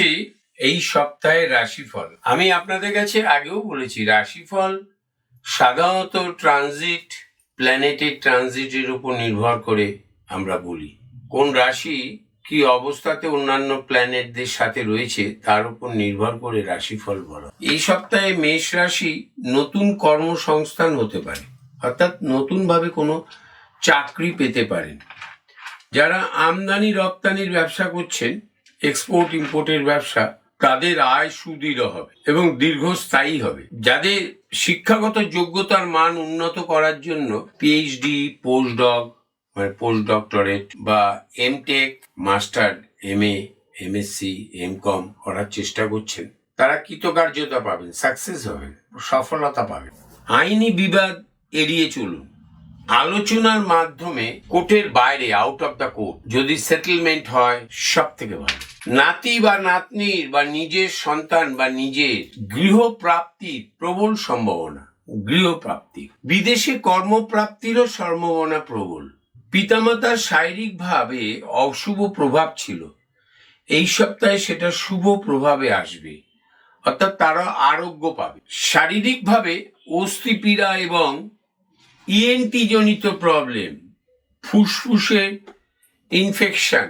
যাচ্ছি এই সপ্তাহের রাশিফল। আমি আপনাদের কাছে আগেও বলেছি, রাশিফল সাধারণত ট্রানজিট প্ল্যানেটের ট্রানজিটের উপর নির্ভর করে আমরা বলি। কোন রাশি কি অবস্থাতে অন্যান্য প্ল্যানেটদের সাথে রয়েছে, তার উপর নির্ভর করে রাশিফল বলা। এই সপ্তাহে মেষ রাশি নতুন কর্মসংস্থান হতে পারে, অর্থাৎ নতুনভাবে কোনো চাকরি পেতে পারেন। যারা আমদানি রপ্তানির ব্যবসা করছেন এক্সপোর্ট ইম্পোর্টের ব্যবসা, তাদের আয় সুদৃঢ় হবে এবং দীর্ঘস্থায়ী হবে। যাদের শিক্ষাগত যোগ্যতার মান উন্নত করার জন্য পিএইচডি পোস্ট ডগ মানে পোস্ট ডক্টরেট বা M tech master M A MSc M com করার চেষ্টা করছেন, তারা কৃতকার্যতা পাবেন সাকসেস হবেন সফলতা পাবেন। আইনি বিবাদ এড়িয়ে চলুন। আলোচনার মাধ্যমে কোর্টের বাইরে আউট অফ দ্য কোর্ট যদি সেটেলমেন্ট হয় সব থেকে ভালো। নাতি বা নাতনির বা নিজের সন্তান বা নিজের গৃহপ্রাপ্তির প্রবল সম্ভাবনা। গৃহপ্রাপ্তি। বিদেশে কর্মপ্রাপ্তিরও সম্ভাবনা প্রবল। পিতামাতার শারীরিকভাবে অশুভ প্রভাব ছিল। এই সপ্তাহে সেটা শুভ প্রভাবে আসবে। অর্থাৎ তারা আরোগ্য পাবে। শারীরিকভাবে অস্থিপীড়া এবং ইএনটি জনিত প্রবলেম ফুসফুসে ইনফেকশন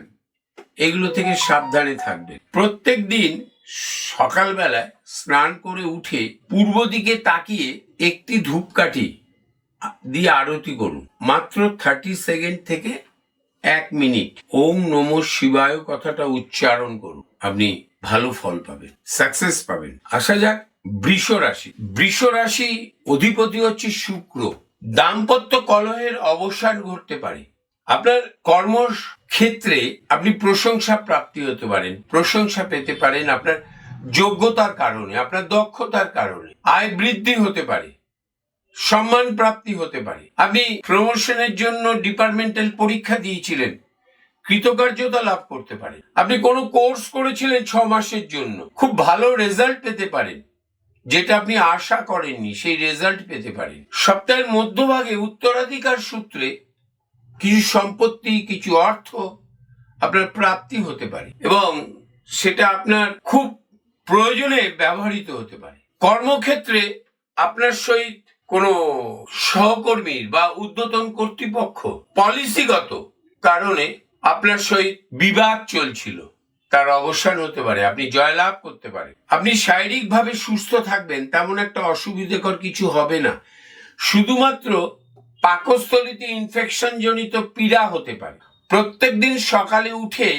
এগুলো থেকে সাবধানে থাকবে। প্রত্যেক দিন সকালবেলায় স্নান করে উঠে পূর্ব দিকে তাকিয়ে একটি ধূপকাঠি দিয়ে আরতি করুন। মাত্র থার্টি সেকেন্ড থেকে এক মিনিট ওম নম শিবায় কথাটা উচ্চারণ করুন। আপনি ভালো ফল পাবেন সাকসেস পাবেন। আসা যাক বৃষ রাশি বৃষ রাশি অধিপতি হচ্ছে শুক্র। দাম্পত্য কলহের অবসান ঘটতে পারে। আপনার কর্ম ক্ষেত্রে আপনি প্রশংসা প্রাপ্তি হতে পারেন, প্রশংসা পেতে পারেন আপনার যোগ্যতার কারণে, আপনার দক্ষতার কারণে। আয় বৃদ্ধি হতে পারে, সম্মান প্রাপ্তি হতে পারে। আপনি প্রমোশনের জন্য ডিপার্টমেন্টাল পরীক্ষা দিয়েছিলেন, কৃতকার্যতা লাভ করতে পারেন। আপনি কোনো কোর্স করেছিলেন ছ মাসের জন্য, খুব ভালো রেজাল্ট পেতে পারেন। যেটা আপনি আশা করেননি, সেই রেজাল্ট পেতে পারেন। সপ্তাহের মধ্যভাগে উত্তরাধিকার সূত্রে কিছু সম্পত্তি, কিছু অর্থ আপনার প্রাপ্তি হতে পারে এবং সেটা আপনার খুব প্রয়োজনে ব্যবহৃত হতে পারে। কর্মক্ষেত্রে আপনার সহিত কোনো সহকর্মীর বা ঊর্ধ্বতন কর্তৃপক্ষ পলিসিগত কারণে আপনার সহিত বিবাদ চলছিল। তার অবসান হতে পারে, আপনি জয়লাভ করতে পারেন। আপনি শারীরিকভাবে সুস্থ থাকবেন, তেমন একটা অসুবিধেকর কিছু হবে না। শুধুমাত্র পাকস্থলিতে ইনফেকশন জনিত পীড়া হতে পারে। প্রত্যেক দিন সকালে উঠে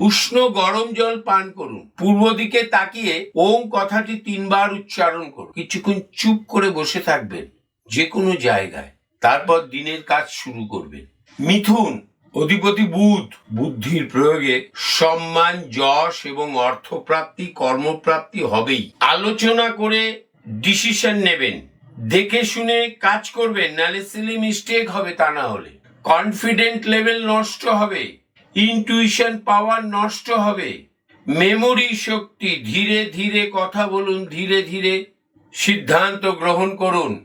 উষ্ণ গরম জল পান করুন। পূর্ব দিকে তাকিয়ে ওম কথাটি তিনবার উচ্চারণ করুন। কিছুক্ষণ চুপ করে বসে থাকবেন যে কোনো জায়গায়। তারপর দিনের কাজ শুরু করবেন। মিথুন অধিপতি বুধ, বুদ্ধির প্রয়োগে সম্মান, যশ এবং অর্থপ্রাপ্তি, কর্মপ্রাপ্তি হবেই। আলোচনা করে ডিসিশন নেবেন। দেখে শুনে কাজ করবেন, নালে সিলি মিস্টেক হবে তা না হলে। কনফিডেন্ট লেভেল নষ্ট হবে। ইনটুইশন পাওয়ার নষ্ট হবে। মেমোরি শক্তি, ধীরে ধীরে কথা বলুন, ধীরে ধীরে সিদ্ধান্ত গ্রহণ করুন।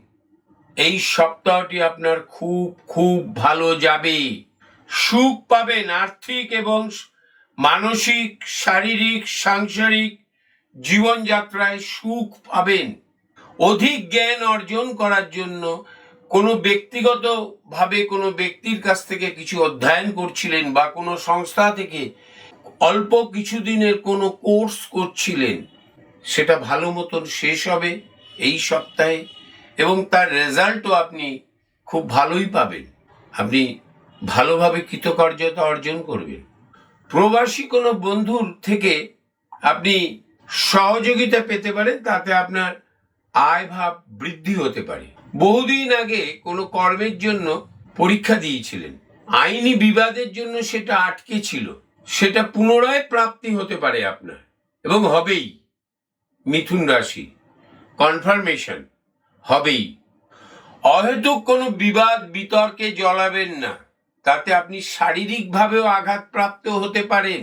এই সপ্তাহটি আপনার খুব খুব ভালো যাবে সুখ পাবেন আর্থিক এবং মানসিক, শারীরিক, সাংসারিক জীবনযাত্রায় সুখ পাবেন। অধিক জ্ঞান অর্জন করার জন্য কোনো ব্যক্তিগত ভাবে কোনো ব্যক্তির কাছ থেকে কিছু অধ্যয়ন করছিলেন বা কোনো সংস্থা থেকে অল্প কিছুদিনের কোনো কোর্স করছিলেন, সেটা ভালো মতন শেষ হবে এই সপ্তাহে এবং তার রেজাল্টও আপনি খুব ভালোই পাবেন। আপনি ভালোভাবে কৃতকার্যতা অর্জন করবেন প্রবাসী কোনো বন্ধুর থেকে আপনি সহযোগিতা পেতে পারেন, তাতে আপনার আয় ভাব বৃদ্ধি হতে পারে। বহুদিন আগে কোনো কর্মের জন্য পরীক্ষা দিয়েছিলেন। আইনি বিবাদের জন্য সেটা আটকে ছিল। সেটা পুনরায় প্রাপ্তি হতে পারে আপনার। এবং হবেই। মিথুন রাশি কনফার্মেশন হবেই। অহেতুক কোনো বিবাদ বিতর্কে জ্বলাবেন না। তাতে আপনি শারীরিকভাবেও আঘাতপ্রাপ্ত হতে পারেন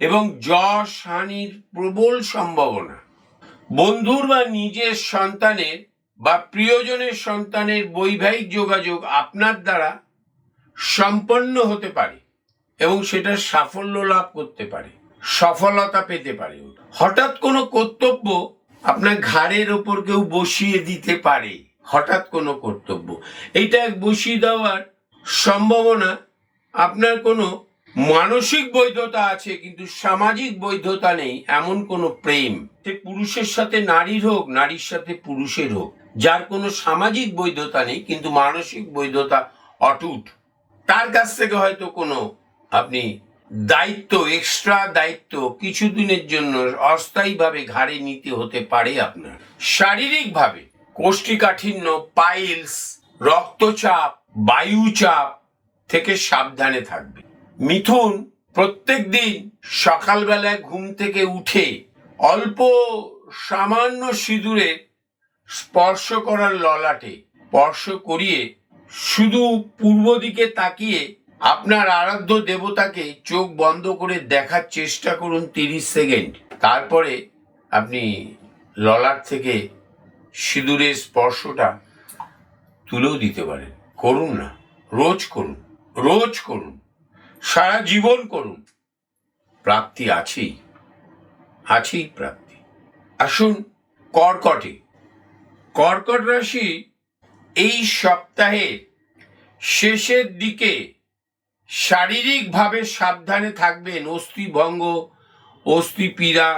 এবং যশ, হানির প্রবল সম্ভাবনা। বন্ধুর বা নিজের সন্তানের বা প্রিয়জনের সন্তানের বৈবাহিক যোগাযোগ আপনার দ্বারা সম্পন্ন হতে পারে এবং সেটা সাফল্য লাভ করতে পারে, সফলতা পেতে পারে। হঠাৎ কোনো কর্তব্য আপনার ঘাড়ের ওপর কেউ বসিয়ে দিতে পারে, হঠাৎ কোনো কর্তব্য। এইটা বসিয়ে দেওয়ার সম্ভাবনা, আপনার কোনো মানসিক বৈধতা আছে কিন্তু সামাজিক বৈধতা নেই, এমন কোনো প্রেম। সে পুরুষের সাথে নারীর হোক, নারীর সাথে পুরুষের হোক, যার কোনো সামাজিক বৈধতা নেই কিন্তু মানসিক বৈধতা অটুট। তার কাছ থেকে হয়তো কোনো আপনি দায়িত্ব এক্সট্রা দায়িত্ব কিছুদিনের জন্য অস্থায়ীভাবে ঘাড়ে নিতে হতে পারে আপনার। শারীরিকভাবে কোষ্ঠীকাঠিন্য পাইলস রক্তচাপ বায়ুচাপ থেকে সাবধানে থাকবে। মিথুন প্রত্যেক দিন সকালবেলায় ঘুম থেকে উঠে অল্প সামান্য সিঁদুরে স্পর্শ করার ললাটে স্পর্শ করিয়ে শুধু পূর্ব দিকে তাকিয়ে আপনার আরাধ্য দেবতাকে চোখ বন্ধ করে দেখার চেষ্টা করুন তিরিশ সেকেন্ড। তারপরে আপনি ললাট থেকে সিঁদুরের স্পর্শটা তুলেও দিতে পারেন। করুন না। রোজ করুন রোজ করুন, সারা জীবন করুন। প্রাপ্তি আছেই আছেই প্রাপ্তি। আসুন, কর্কটে। কর্কট রাশি এই সপ্তাহে শেষের দিকে শারীরিকভাবে সাবধানে থাকবেন। অস্থিভঙ্গ, অস্থিপীড়া,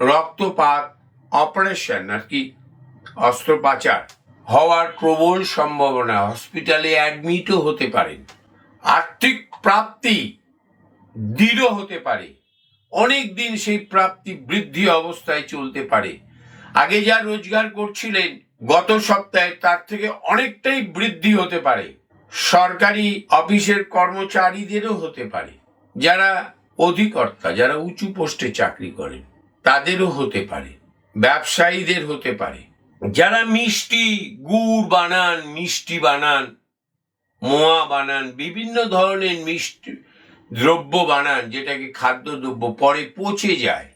রক্তপাত, অপারেশন, আর কি, অস্ত্রোপচার। হওয়ার প্রবল সম্ভাবনা হসপিটালে অ্যাডমিটও হতে পারেন। আর্থিক প্রাপ্তি দৃঢ় হতে পারে। অনেক দিন সেই প্রাপ্তি বৃদ্ধি অবস্থায় চলতে পারে। আগে যা রোজগার করছিলেন, গত সপ্তাহে তার থেকে অনেকটাই বৃদ্ধি হতে পারে। সরকারি অফিসের কর্মচারীদেরও হতে পারে। যারা অধিকর্তা, যারা উঁচু পোস্টে চাকরি করেন, তাদেরও হতে পারে। ব্যবসায়ীদের হতে পারে। যারা মিষ্টি গুড় বানান, মিষ্টি বানান, মোয়া বানান, বিভিন্ন ধরনের মিষ্টি দ্রব্য বানান, যেটাকে খাদ্যদ্রব্য পরে পচে যায়,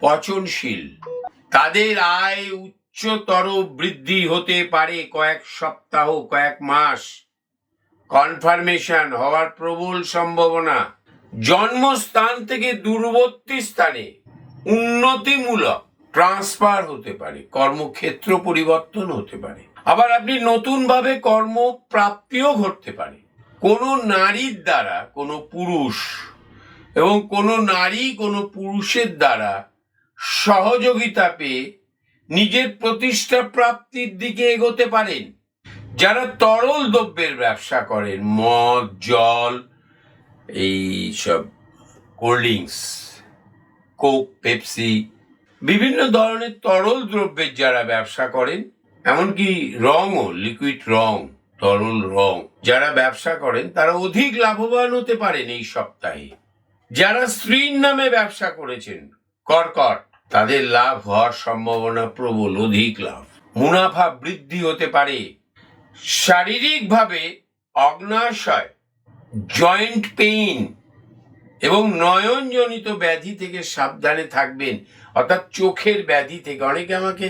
পচনশীল, তাদের আয় উচ্চতর বৃদ্ধি হতে পারে কয়েক সপ্তাহ, কয়েক মাস। কনফার্মেশন হওয়ার প্রবল সম্ভাবনা। জন্মস্থান থেকে দূরবর্তী স্থানে উন্নতিমূলক ট্রান্সফার হতে পারে, কর্মক্ষেত্র পরিবর্তন হতে পারে। আবার আপনি নতুনভাবে কর্ম প্রাপ্তিও ঘটতে পারে। কোনো নারীর দ্বারা কোনো পুরুষ এবং কোনো নারী কোনো পুরুষের দ্বারা সহযোগিতা পেয়ে নিজের প্রতিষ্ঠা প্রাপ্তির দিকে এগোতে পারেন। যারা তরল দ্রব্যের ব্যবসা করেন, মদ, জল, এই সব কোল্ড ড্রিঙ্কস, কোক, পেপসি বিভিন্ন ধরনের তরল দ্রব্যের যারা ব্যবসা করেন, এমনকি রঙও লিকুইড রং, তরল রং, যারা ব্যবসা করেন, তারা অধিক লাভবান হতে পারেন এই সপ্তাহে। যারা স্ত্রীর নামে ব্যবসা করেছেন, কর্কট, তাদের লাভ হওয়ার সম্ভাবনা প্রবল, অধিক লাভ। মুনাফা বৃদ্ধি হতে পারে। শারীরিকভাবে অগ্নাশয় জয়েন্ট পেইন এবং নয়নজনিত ব্যাধি থেকে সাবধানে থাকবেন, অর্থাৎ চোখের ব্যাধি থেকে। অনেকে আমাকে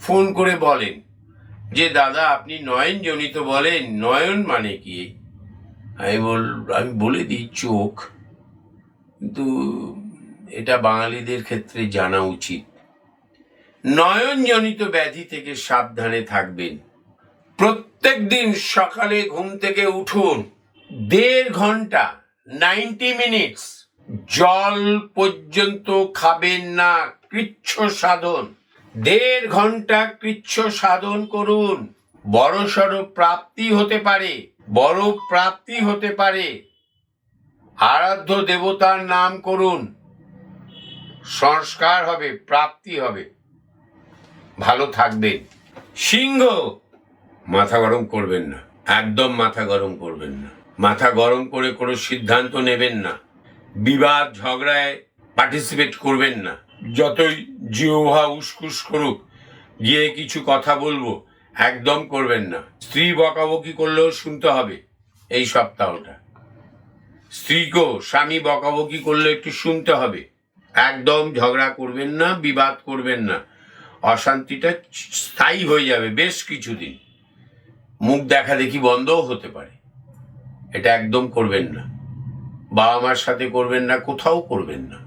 ফোন করে বলেন যে, দাদা, আপনি নয়নজনিত বলেন। নয়ন মানে কি? আমি বল, আমি বলে দিই, চোখ। কিন্তু এটা বাঙালিদের ক্ষেত্রে জানা উচিত। নয়নজনিত ব্যাধি থেকে সাবধানে থাকবেন। প্রত্যেক দিন সকালে ঘুম থেকে উঠুন। দেড় ঘণ্টা নাইনটি মিনিটস। জল পর্যন্ত খাবেন না, কৃচ্ছ সাধন। দেড় ঘণ্টা কৃচ্ছ সাধন করুন। বড় সড় প্রাপ্তি হতে পারে, বড় প্রাপ্তি হতে পারে। আরাধ্য দেবতার নাম করুন। সংস্কার হবে, প্রাপ্তি হবে। ভালো থাকবেন। সিংহ, মাথা গরম করবেন না। একদম মাথা গরম করবেন না। মাথা গরম করে কোনো সিদ্ধান্ত নেবেন না। বিবাদ ঝগড়ায় পার্টিসিপেট করবেন না। যতই জিওহা উসকুস করুক, গিয়ে কিছু কথা বলব, একদম করবেন না। স্ত্রী বকাবকি করলেও শুনতে হবে এই সপ্তাহটা। স্ত্রীকেও স্বামী বকাবকি করলে একটু শুনতে হবে। একদম ঝগড়া করবেন না, বিবাদ করবেন না। অশান্তিটা স্থায়ী হয়ে যাবে বেশ কিছুদিন। মুখ দেখা দেখি বন্ধও হতে পারে। এটা একদম করবেন না। বাবা মার সাথে করবেন না, কোথাও করবেন না।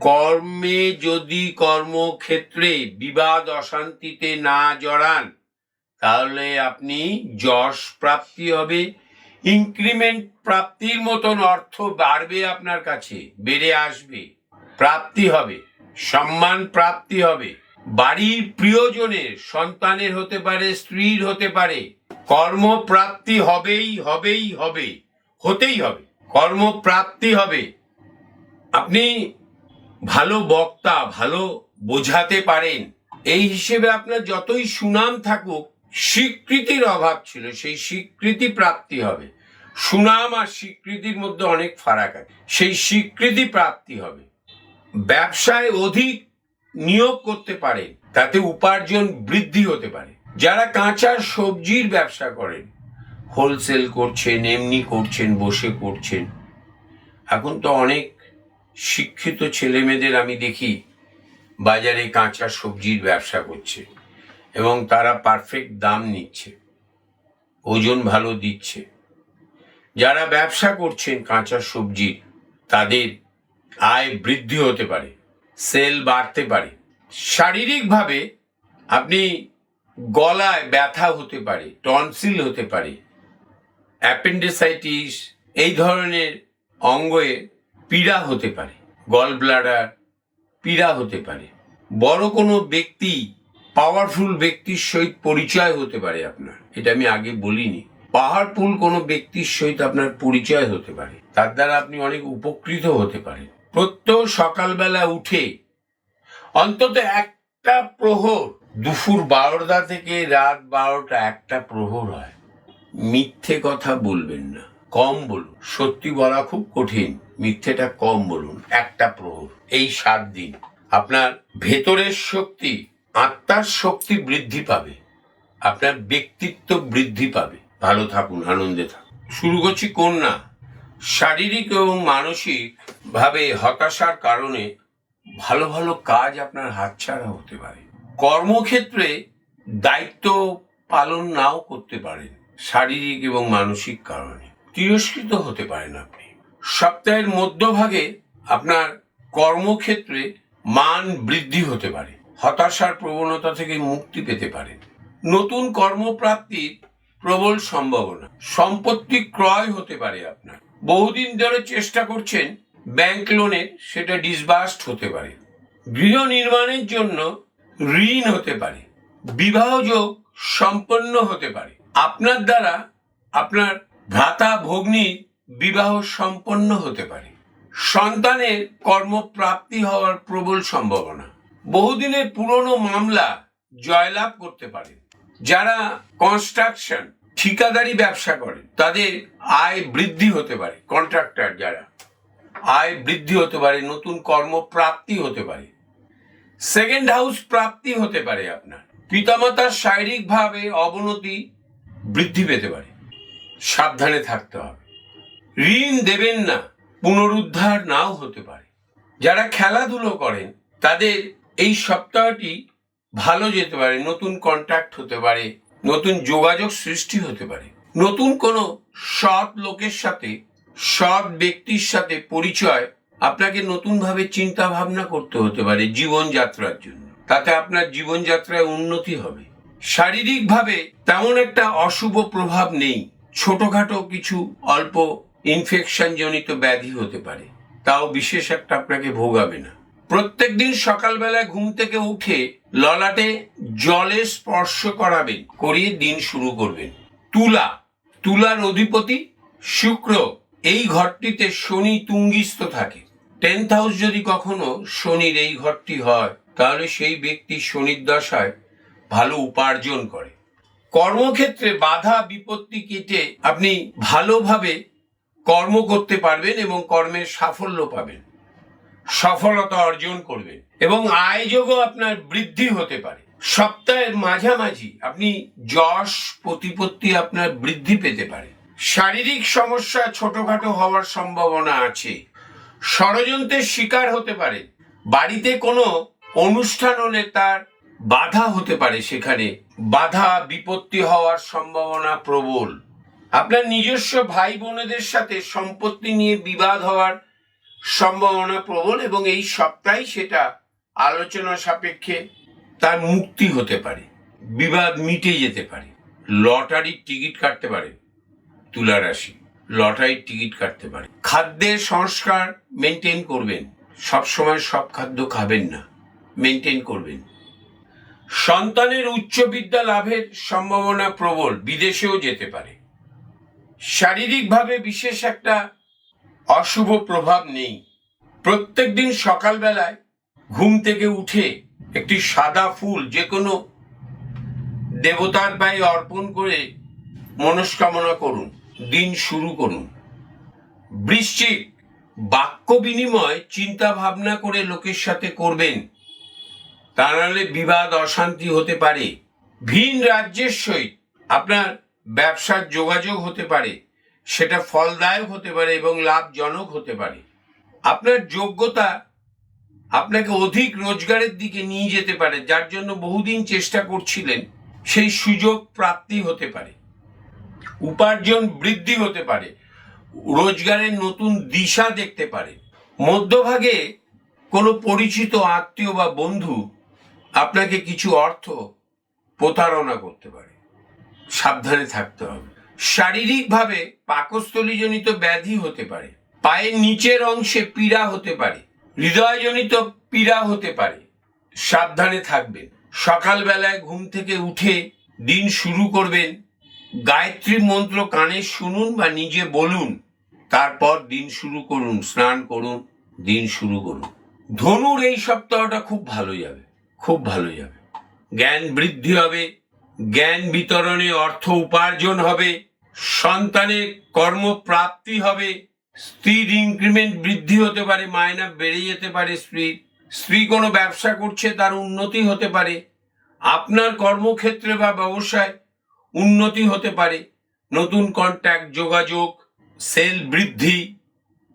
কর্মে যদি কর্মক্ষেত্রে বিবাদ অশান্তিতে না জড়ান, তাহলে আপনি যশ প্রাপ্তি হবে, ইনক্রিমেন্ট প্রাপ্তির মতন অর্থ বাড়বে আপনার কাছে, বেড়ে আসবে, প্রাপ্তি হবে, সম্মান প্রাপ্তি হবে। বাড়ির প্রিয়জনের, সন্তানের হতে পারে, স্ত্রীর হতে পারে কর্মপ্রাপ্তি হবেই হবেই, হবে। হতেই হবে। কর্মপ্রাপ্তি হবে। আপনি ভালো বক্তা, ভালো বোঝাতে পারেন। এই হিসেবে আপনার যতই সুনাম থাকুক, স্বীকৃতির অভাব ছিল, সেই স্বীকৃতি প্রাপ্তি হবে। সুনাম আর স্বীকৃতির মধ্যে অনেক ফারাক আছে। সেই স্বীকৃতি প্রাপ্তি হবে। ব্যবসায় অধিক নিয়োগ করতে পারেন, তাতে উপার্জন বৃদ্ধি হতে পারে। যারা কাঁচা সবজির ব্যবসা করেন হোলসেল করছেন, এমনি করছেন, বসে করছেন। এখন তো অনেক শিক্ষিত ছেলেমেয়েদের আমি দেখি বাজারে কাঁচা সবজির ব্যবসা করছে এবং তারা পারফেক্ট দাম নিচ্ছে, ওজন ভালো দিচ্ছে। যারা ব্যবসা করছেন কাঁচা সবজির, তাদের আয় বৃদ্ধি হতে পারে সেল বাড়তে পারে। শারীরিকভাবে আপনি গলায় ব্যথা হতে পারে টনসিল হতে পারে অ্যাপেন্ডিসাইটিস এই ধরনের অঙ্গে পীড়া হতে পারে গল ব্লাডার পীড়া হতে পারে। বড় কোনো ব্যক্তি পাওয়ারফুল ব্যক্তির সহিত পরিচয় হতে পারে আপনার, এটা আমি আগে বলিনি। পাহাড়ফুল কোনো ব্যক্তির সহিত আপনার পরিচয় হতে পারে, তার দ্বারা আপনি অনেক উপকৃত হতে পারেন। প্রত্যহ সকালবেলা উঠে অন্তত একটা প্রহর দুপুর বারোটা থেকে রাত বারোটা একটা প্রহর হয়। মিথ্যে কথা বলবেন না। কম বলুন। সত্যি বলা খুব কঠিন। মিথ্যেটা কম বলুন। একটা প্রহর এই সাত দিন। আপনার ভেতরের শক্তি, আত্মার শক্তি বৃদ্ধি পাবে। আপনার ব্যক্তিত্ব বৃদ্ধি পাবে। ভালো থাকুন, আনন্দে থাকুন। শুরু করছি কন্যা। শারীরিক এবং মানসিক ভাবে হতাশার কারণে ভালো ভালো কাজ আপনার হাতছাড়া হতে পারে। কর্মক্ষেত্রে দায়িত্ব পালন নাও করতে পারেন, শারীরিক এবং মানসিক কারণে। তিরস্কৃত হতে পারেন আপনি। সপ্তাহের মধ্যভাগে আপনার কর্মক্ষেত্রে মান বৃদ্ধি হতে পারে, হতাশার প্রবণতা থেকে মুক্তি পেতে পারেন নতুন কর্মপ্রাপ্তির প্রবল সম্ভাবনা, সম্পত্তি ক্রয় হতে পারে আপনার। বহুদিন ধরে চেষ্টা করছেন ব্যাংক লোনের সেটা ডিসবার্সড হতে পারে। গৃহ নির্মাণের জন্য ঋণ হতে পারে বিবাহযোগ সম্পন্ন হতে পারে। আপনার দ্বারা আপনার ভ্রাতা ভগ্নির বিবাহ সম্পন্ন হতে পারে। সন্তানের কর্মপ্রাপ্তি হওয়ার প্রবল সম্ভাবনা। বহুদিনের পুরনো মামলা জয়লাভ করতে পারে। যারা কনস্ট্রাকশন ঠিকাদারি ব্যবসা করে, তাদের আয় বৃদ্ধি হতে পারে। কন্ট্রাক্টর যারা, আয় বৃদ্ধি হতে পারে, নতুন কর্মপ্রাপ্তি হতে পারে। সেকেন্ড হাউস প্রাপ্তি হতে পারে আপনার। পিতামাতার শারীরিকভাবে অবনতি বৃদ্ধি পেতে পারে। সাবধানে থাকতে হবে। ঋণ দেবেন না, পুনরুদ্ধার নাও হতে পারে। যারা খেলাধুলো করেন, তাদের এই সপ্তাহটি ভালো যেতে পারে, নতুন কন্ট্যাক্ট হতে পারে, নতুন যোগাযোগ সৃষ্টি হতে পারে। নতুন কোনো সৎ লোকের সাথে, সৎ ব্যক্তির সাথে পরিচয় আপনাকে নতুনভাবে চিন্তা ভাবনা করতে হতে পারে জীবনযাত্রার জন্য। তাতে আপনার জীবনযাত্রায় উন্নতি হবে। শারীরিকভাবে তেমন একটা অশুভ প্রভাব নেই। ছোটখাটো কিছু অল্প ইনফেকশন জনিত ব্যাধি হতে পারে। তাও বিশেষ একটা আপনাকে ভোগাবে না। প্রত্যেকদিন সকালবেলায় ঘুম থেকে উঠে ললাটে জলে স্পর্শ করাবেন, করিয়ে দিন শুরু করবেন। তুলা, তুলার অধিপতি শুক্র। এই ঘরটিতে শনি তুঙ্গিস্থ থাকে। টেন্থ হাউস যদি কখনো শনির এই ঘরটি হয়, তাহলে সেই ব্যক্তি শনির দশায় ভালো উপার্জন করে। কর্মক্ষেত্রে বাধা বিপত্তি কেটে আপনি ভালোভাবে কর্ম করতে পারবেন এবং কর্মের সাফল্য পাবেন। সফলতা অর্জন করবেন এবং আয়োজকও আপনার বৃদ্ধি হতে পারে। সপ্তাহের মাঝামাঝি আপনি যশ প্রতিপত্তি আপনার বৃদ্ধি পেতে পারে। শারীরিক সমস্যা ছোটখাটো হওয়ার সম্ভাবনা আছে। ষড়যন্ত্রের শিকার হতে পারে। বাড়িতে কোনো অনুষ্ঠান হলে তার বাধা হতে পারে সেখানে। বাধা, বিপত্তি হওয়ার সম্ভাবনা প্রবল। আপনার নিজস্ব ভাই বোনেদের সাথে সম্পত্তি নিয়ে বিবাদ হওয়ার সম্ভাবনা প্রবল এবং এই সপ্তাহে সেটা আলোচনা সাপেক্ষে তার মুক্তি হতে পারে। বিবাদ মিটে যেতে পারে। লটারির টিকিট কাটতে পারে। তুলা রাশি। লটারির টিকিট কাটতে পারে। খাদ্যের সংস্কার মেনটেন করবেন। সবসময় সব খাদ্য খাবেন না। মেনটেন করবেন। সন্তানের উচ্চ বিদ্যা লাভের সম্ভাবনা প্রবল। বিদেশেও যেতে পারে। শারীরিকভাবে বিশেষ একটা অশুভ প্রভাব নেই। প্রত্যেকদিন সকালবেলায় ঘুম থেকে উঠে একটি সাদা ফুল যে কোনো দেবতার পায়ে অর্পণ করে মনস্কামনা করুন। দিন শুরু করুন। বৃশ্চিক, বাক্য বিনিময় চিন্তা ভাবনা করে লোকের সাথে করবেন। তা নাহলে বিবাদ, অশান্তি হতে পারে। ভিন রাজ্যের সহিত আপনার ব্যবসার যোগাযোগ হতে পারে। সেটা ফলদায়ক হতে পারে এবং লাভজনক হতে পারে। আপনার যোগ্যতা আপনাকে অধিক রোজগারের দিকে নিয়ে যেতে পারে, যার জন্য বহুদিন চেষ্টা করছিলেন, সেই সুযোগ প্রাপ্তি হতে পারে। উপার্জন বৃদ্ধি হতে পারে, রোজগারের নতুন দিশা দেখতে পারে। মধ্যভাগে কোনো পরিচিত আত্মীয় বা বন্ধু আপনাকে কিছু অর্থ প্রতারণা করতে পারে। সাবধানে থাকতে হবে। শারীরিকভাবে পাকস্থলীজনিত ব্যাধি হতে পারে। পায়ের নিচের অংশে পীড়া হতে পারে। হৃদয়জনিত পীড়া হতে পারে। সাবধানে থাকবেন। সকালবেলায় ঘুম থেকে উঠে দিন শুরু করবেন। গায়ত্রী মন্ত্র কানে শুনুন বা নিজে বলুন। তারপর দিন শুরু করুন, স্নান করুন, দিন শুরু করুন। ধনুর এই সপ্তাহটা খুব ভালো যাবে, খুব ভালো যাবে। জ্ঞান বৃদ্ধি হবে, জ্ঞান বিতরণে অর্থ উপার্জন হবে, সন্তানের কর্মপ্রাপ্তি হবে, স্ত্রীর ইনক্রিমেন্ট বৃদ্ধি হতে পারে, মায়না বেড়ে যেতে পারে, স্ত্রী স্ত্রী কোনো ব্যবসা করছে, তার উন্নতি হতে পারে। আপনার কর্মক্ষেত্রে বা ব্যবসায় উন্নতি হতে পারে। নতুন কন্ট্যাক্ট যোগাযোগ সেল বৃদ্ধি,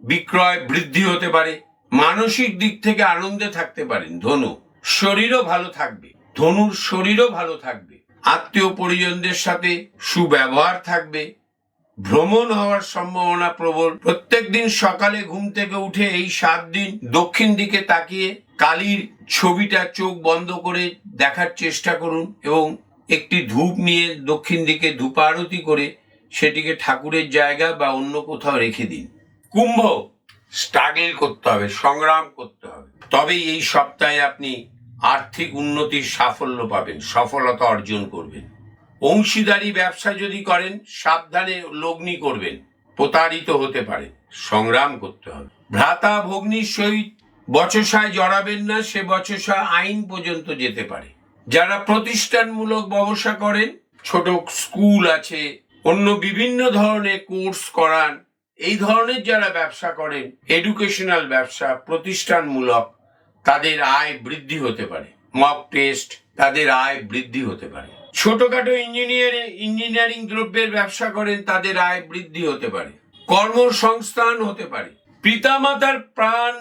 বিক্রয় বৃদ্ধি হতে পারে। মানসিক দিক থেকে আনন্দে থাকতে পারেন ধনু। শরীরও ভালো থাকবে। ধনুর শরীরও ভালো থাকবে। আত্মীয় পরিজনদের সাথে সুব্যবহার থাকবে। ভ্রমণ হওয়ার সম্ভাবনা প্রবল। প্রত্যেক দিন সকালে ঘুম থেকে উঠে এই সাত দিন দক্ষিণ দিকে তাকিয়ে কালীর ছবিটা চোখ বন্ধ করে দেখার চেষ্টা করুন এবং একটি ধূপ নিয়ে দক্ষিণ দিকে ধূপারতি করে সেটিকে ঠাকুরের জায়গা বা অন্য কোথাও রেখে দিন। কুম্ভ স্ট্রাগল করতে হবে, সংগ্রাম করতে হবে। তবেই এই সপ্তাহে আপনি আর্থিক উন্নতির সাফল্য পাবেন, সফলতা অর্জন করবেন। অংশীদারি ব্যবসা যদি করেন, সাবধানে লগ্নি করবেন, প্রতারিত হতে পারে, সংগ্রাম করতে হবে। ভ্রাতা ভগ্নির সহিত বচসায় জড়াবেন না, সে বচসা আইন পর্যন্ত যেতে পারে। যারা প্রতিষ্ঠানমূলক ব্যবসা করেন, ছোট স্কুল আছে, অন্য বিভিন্ন ধরনের কোর্স করান, এই ধরনের যারা ব্যবসা করেন এডুকেশনাল ব্যবসা, প্রতিষ্ঠানমূলক, তাদের আয় বৃদ্ধি হতে পারে। মক টেস্ট তাদের আয় বৃদ্ধি হতে পারে। ছোটখাটো ইঞ্জিনিয়ারিং ইঞ্জিনিয়ারিং দ্রব্যের ব্যবসা করেন, তাদের আয় বৃদ্ধি হতে পারে। কর্মসংস্থান হতে পারে। পিতামাতার প্রাণ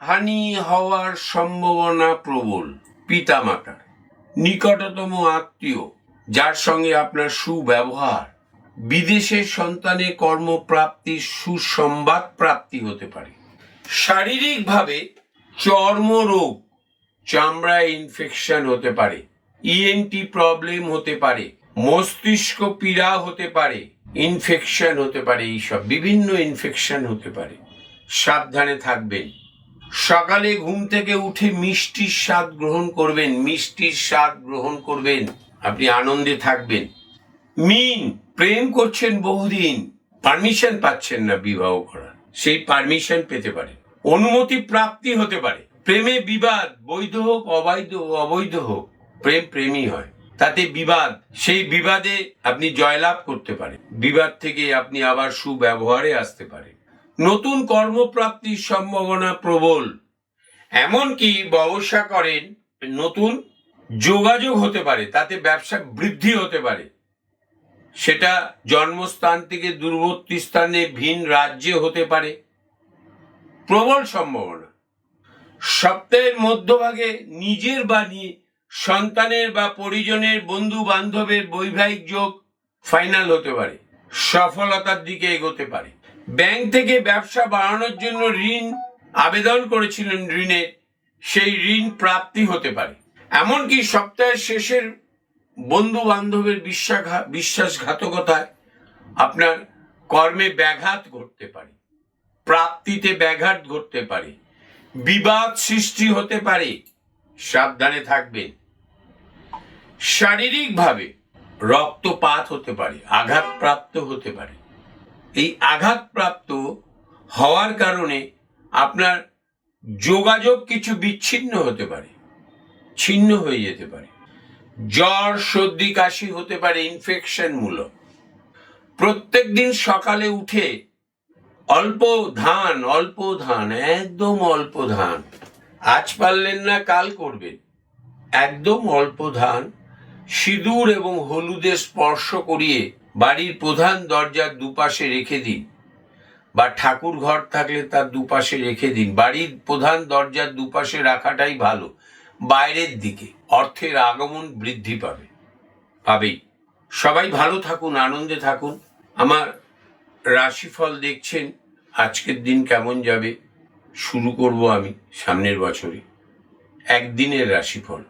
হানি হওয়ার সম্ভাবনা প্রবল। পিতামাতার। নিকটতম আত্মীয়, যার সঙ্গে আপনার সুব্যবহার। বিদেশের সন্তানের কর্মপ্রাপ্তি, সুসংবাদ প্রাপ্তি হতে পারে। শারীরিকভাবে চর্মরোগ চামড়ায় ইনফেকশন হতে পারে। ইএনটি প্রবলেম হতে পারে। মস্তিষ্ক পীড়া হতে পারে। ইনফেকশন হতে পারে এইসব। বিভিন্ন ইনফেকশন হতে পারে। সাবধানে থাকবেন। সকালে ঘুম থেকে উঠে মিষ্টির স্বাদ গ্রহণ করবেন, মিষ্টির স্বাদ গ্রহণ করবেন, আপনি আনন্দে থাকবেন। মিন, প্রেম করছেন বহুদিন, পারমিশন পাচ্ছেন না বিবাহ করার। সেই পারমিশন পেতে পারে। অনুমতি প্রাপ্তি হতে পারে। প্রেমে বিবাদ, বৈধ হোক, অবৈধ অবৈধ হোক, প্রেম প্রেমই হয়। তাতে বিবাদ, সেই বিবাদে আপনি জয়লাভ করতে পারেন। বিবাদ থেকে আপনি আবার সুব্যবহারে আসতে পারেন। নতুন কর্মপ্রাপ্তির সম্ভাবনা প্রবল। এমনকি ব্যবসা করেন, নতুন যোগাযোগ হতে পারে, তাতে ব্যবসা বৃদ্ধি হতে পারে। সেটা জন্মস্থান থেকে দূরবর্তী স্থানে ভিন রাজ্যে হতে পারে। প্রবল সম্ভাবনা। সপ্তাহের মধ্যভাগে নিজের বা সন্তানের বা পরিজনের বন্ধু বান্ধবের বৈবাহিক যোগ ফাইনাল হতে পারে। সফলতার দিকে এগোতে পারে। ব্যাংক থেকে ব্যবসা বাড়ানোর জন্য ঋণ আবেদন করেছিলেন ঋণের সেই ঋণ প্রাপ্তি হতে পারে। এমনকি সপ্তাহের শেষের বন্ধু বান্ধবের বিশ্বাসঘা বিশ্বাসঘাতকতায় আপনার কর্মে ব্যাঘাত ঘটতে পারে, প্রাপ্তিতে ব্যাঘাত ঘটতে পারে, বিবাদ সৃষ্টি হতে পারে। সাবধানে থাকবেন। শারীরিকভাবে রক্তপাত হতে পারে, আঘাতপ্রাপ্ত হতে পারে। এই আঘাতপ্রাপ্ত হওয়ার কারণে আপনার যোগাযোগ কিছু বিচ্ছিন্ন হতে পারে, ছিন্ন হয়ে যেতে পারে। জ্বর, সর্দি, কাশি হতে পারে ইনফেকশন মূলক। প্রত্যেক দিন সকালে উঠে অল্প ধান অল্প ধান, একদম অল্প ধান। আজ পারলেন না, কাল করবেন। একদম অল্প ধান, সিঁদুর এবং হলুদে স্পর্শ করিয়ে বাড়ির প্রধান দরজার দুপাশে রেখে দিন বা ঠাকুর ঘর থাকলে তার দুপাশে রেখে দিন। বাড়ির প্রধান দরজার দুপাশে রাখাটাই ভালো। বাইরের দিকে অর্থের আগমন বৃদ্ধি পাবে। পাবেই। সবাই ভালো থাকুন, আনন্দে থাকুন। আমার রাশিফল দেখছেন, আজকের দিন কেমন যাবে শুরু করব আমি সামনের বছরে। একদিনের রাশিফল।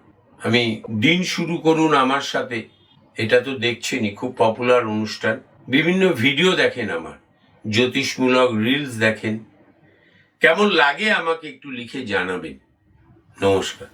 আমি দিন শুরু করুন আমার সাথে। এটা তো দেখছেনই, খুব পপুলার অনুষ্ঠান। বিভিন্ন ভিডিও দেখেন আমার, জ্যোতিষমূলক রিলস দেখেন। কেমন লাগে আমাকে একটু লিখে জানাবেন। নমস্কার।